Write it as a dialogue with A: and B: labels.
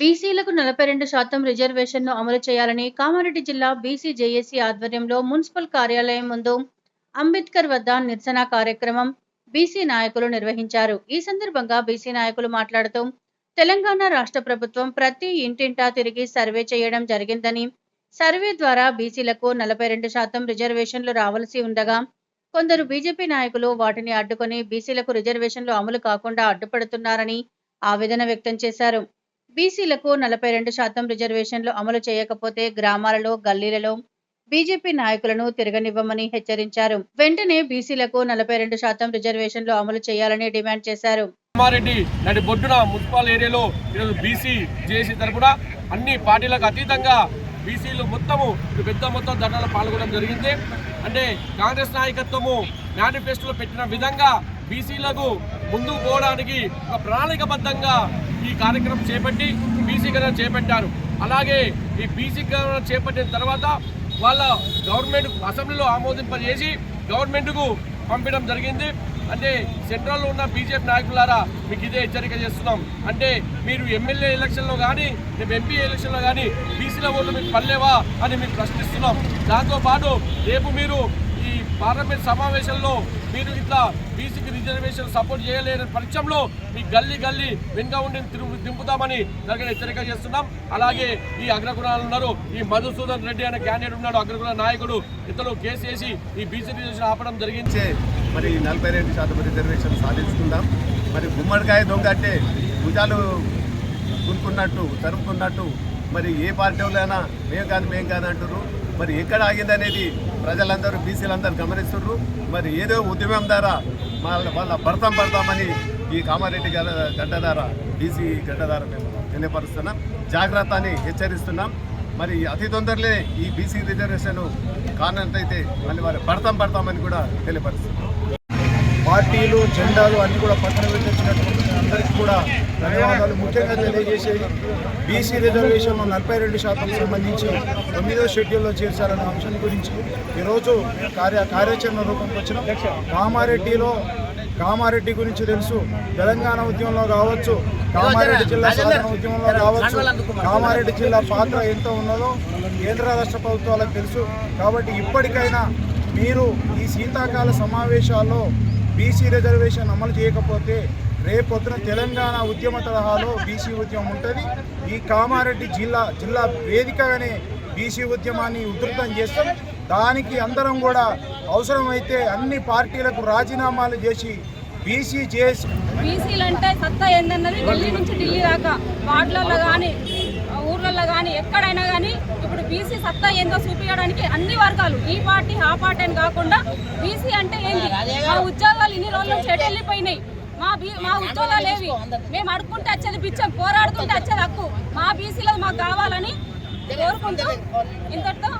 A: బీసీలకు నలభై రెండు శాతం రిజర్వేషన్ను అమలు చేయాలని కామారెడ్డి జిల్లా బీసీ జేఏసీ ఆధ్వర్యంలో మున్సిపల్ కార్యాలయం ముందు అంబేద్కర్ వద్ద నిరసన కార్యక్రమం బీసీ నాయకులు నిర్వహించారు. ఈ సందర్భంగా బీసీ నాయకులు మాట్లాడుతూ తెలంగాణ రాష్ట్ర ప్రభుత్వం ప్రతి ఇంటింటా తిరిగి సర్వే చేయడం జరిగిందని సర్వే ద్వారా బీసీలకు నలభై రెండు శాతం రిజర్వేషన్లు రావాల్సి ఉండగా కొందరు బీజేపీ నాయకులు వాటిని అడ్డుకొని బీసీలకు రిజర్వేషన్లు అమలు కాకుండా అడ్డుపడుతున్నారని ఆవేదన వ్యక్తం చేశారు. బీసీలకు నలభై రెండు శాతం రిజర్వేషన్లు అమలు చేయకపోతే గ్రామాలలో గల్లీలలో బీజేపీ నాయకులను తిరగనివ్వమని హెచ్చరించారు. వెంటనే బీసీలకు నలభై రెండు శాతం రిజర్వేషన్లు అమలు చేయాలని డిమాండ్ చేశారు.
B: కామారెడ్డి నాటి బొడ్డున మున్సిపల్ ఏరియాలో ఈరోజు బీసీ జేసీ తరపున అన్ని పార్టీలకు అతీతంగా బీసీలు మొత్తము పెద్ద మొత్తం ధర్నాలో పాల్గొనడం జరిగింది. అంటే కాంగ్రెస్ నాయకత్వము మేనిఫెస్టోలో పెట్టిన విధంగా బీసీలకు ముందుకు పోవడానికి ఒక ప్రణాళికబద్ధంగా ఈ కార్యక్రమం చేపట్టి బీసీ గణన చేపట్టారు. అలాగే ఈ బీసీ గణన చేపట్టిన తర్వాత వాళ్ళ గవర్నమెంట్ అసెంబ్లీలో ఆమోదింపజేసి గవర్నమెంట్కు పంపడం జరిగింది. అంటే సెంట్రల్లో ఉన్న బీజేపీ నాయకులారా మీకు ఇదే హెచ్చరిక చేస్తున్నాం. అంటే మీరు ఎమ్మెల్యే ఎలక్షన్లో కానీ మేము ఎంపీ ఎలక్షన్లో కానీ బీసీల ఓట్లు మీకు పర్లేవా అని మీకు ప్రశ్నిస్తున్నాం. దాంతోపాటు రేపు మీరు పార్లమెంట్ సమావేశంలో మీరు ఇట్లా బీసీకి రిజర్వేషన్ సపోర్ట్ చేయలేని పక్షంలో మీ గల్లీ గల్లీ వెనుక ఉండి దింపుతామని దగ్గర హెచ్చరిక చేస్తున్నాం. అలాగే ఈ అగ్రగుణాలు ఉన్నారు. ఈ మధుసూదన్ రెడ్డి అనే క్యాండిడేట్ ఉన్నాడు. అగ్రకుల నాయకుడు. ఇతను కేసు వేసి ఈ బీసీ రిజర్వేషన్ ఆపడం జరిగింది.
C: మరి నలభై రెండు శాతం రిజర్వేషన్ సాధించుకుందాం. మరి గుమ్మడికాయ దొంగ అంటే భుజాలు గుంటున్నట్టు తరుముకున్నట్టు మరి ఏ పార్టీ వాళ్ళైనా మేము కాదు మేము కాదు అంటున్నారు మరి ఎక్కడ ఆగిందనేది ప్రజలందరూ బీసీలందరూ గమనిస్తున్నారు. మరి ఏదో ఉద్యమం ద్వారా వాళ్ళ వాళ్ళ భర్తం పడతామని ఈ కామారెడ్డి గడ గడ్డ బీసీ గడ్డధార మేము తెలియపరుస్తున్నాం. జాగ్రత్త అని హెచ్చరిస్తున్నాం. మరి అతి తొందరలే ఈ బీసీ రిజర్వేషన్ కానంతైతే మళ్ళీ వారి భర్తం పడతామని కూడా తెలియపరుస్తున్నాం.
D: పార్టీలు జెండాలు అన్నీ కూడా పక్కన పెట్టించినటువంటి అందరికీ కూడా ధన్యవాదాలు. ముఖ్యంగా తెలియజేసేది బీసీ రిజర్వేషన్లో నలభై రెండు శాతం సంబంధించి తొమ్మిదో షెడ్యూల్లో చేర్చాలన్న అంశం గురించి ఈరోజు కార్య కార్యాచరణ రూపంకి వచ్చిన. కామారెడ్డిలో కామారెడ్డి గురించి తెలుసు. తెలంగాణ ఉద్యమంలో కావచ్చు. కామారెడ్డి జిల్లా సాధన ఉద్యమంలో కావచ్చు. కామారెడ్డి జిల్లా పాత్ర ఎంత ఉన్నదో కేంద్ర రాష్ట్ర ప్రభుత్వాలకు తెలుసు. కాబట్టి ఇప్పటికైనా మీరు ఈ శీతాకాల సమావేశాల్లో బీసీ రిజర్వేషన్ అమలు చేయకపోతే రేపొద్దున తెలంగాణ ఉద్యమ తరహాలో బీసీ ఉద్యమం ఉంటుంది. ఈ కామారెడ్డి జిల్లా జిల్లా వేదికగానే బీసీ ఉద్యమాన్ని ఉధృతం చేస్తాం. దానికి అందరం కూడా అవసరమైతే అన్ని పార్టీలకు రాజీనామాలు చేసి బీసీ చేసి
E: బీసీలు అంటే సత్తా ఏందన్నది ఢిల్లీ నుంచి ఢిల్లీ దాకా. వార్డులలో కానీ ఊర్లలో కానీ ఎక్కడైనా కానీ ఇప్పుడు బీసీ సత్తా ఏందో చూపించడానికి అన్ని వర్గాలు ఈ పార్టీ ఆ పార్టీ అని కాకుండా బీసీ అంటే ఏంది? ఆ ఉద్యోగాలు ఇన్ని రోజులు చెడెళ్ళిపోయినాయి మా బీ మా ఉద్యోగాలు లేవి మేము అడుక్కుంటే వచ్చేది బిచ్చం పోరాడుతుంటే వచ్చేది హక్కు. మా బీసీలో మాకు కావాలని కోరుకుంటూ ఇంతటితో